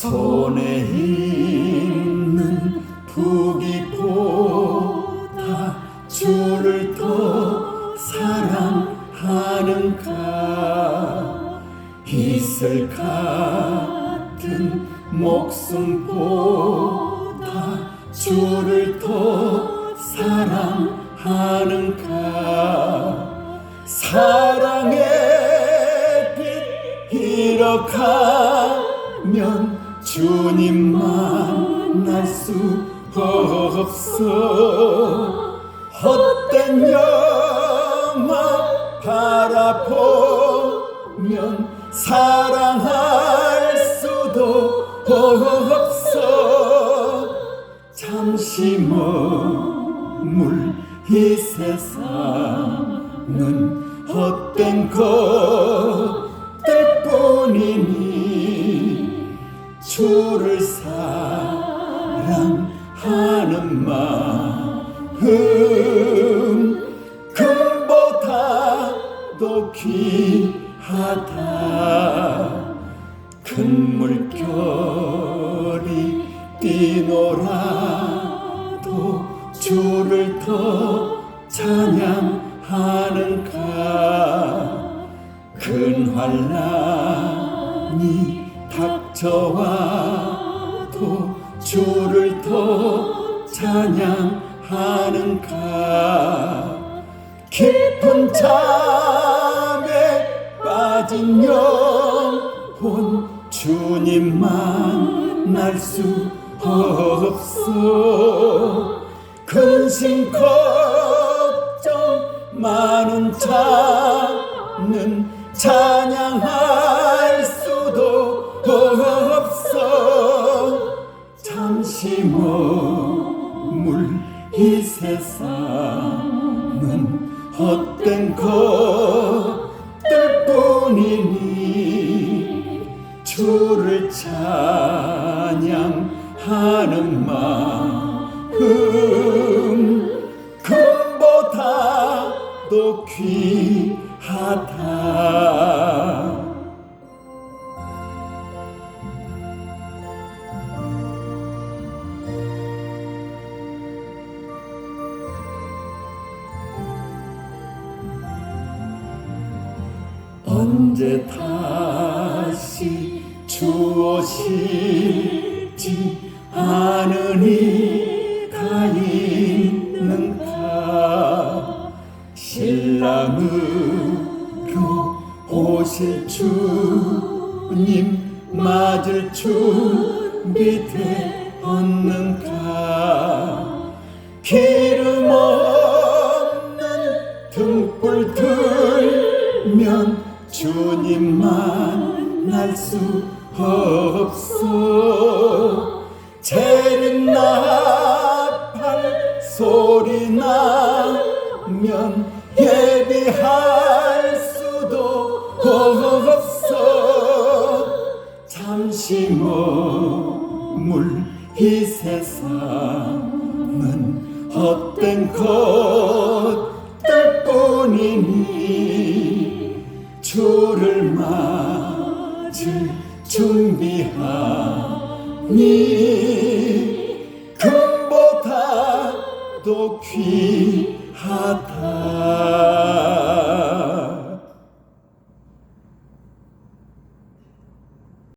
손에 있는 부기보다 주를 더 사랑하는가. 이슬 같은 목숨보다 주를 더 사랑하는가. 사랑의 빛 잃어가면 주님 만날 수 없어. 헛된 영화 바라보면 사랑할 수도 없어. 잠시 머물 이 세상은 헛된 것 주를 사랑하는 마음 금보다도 귀하다. 큰 물결이 뛰노라도 주를 더 찬양하는가? 큰 환란이 닥쳐와도 주를 더 찬양하는가 깊은 잠에 빠진 영혼 주님 만날 수 없어. 근심 걱정 많은 자는 찬 이 세상은 헛된 것들 뿐이니 주를 찬양하는 마음 금보다도 귀하다 언제 다시 주오실지 아는 이가 있는가? 신랑으로 오실 주님 맞을 준비 되었는가? 기 주님 만 날 수 없어 재는 나팔 소리 나면 예비할 수도 없어 잠시 머물 이 세상은 헛된 것들 뿐이니 주를 맞을 준비하니 금보다도 귀하다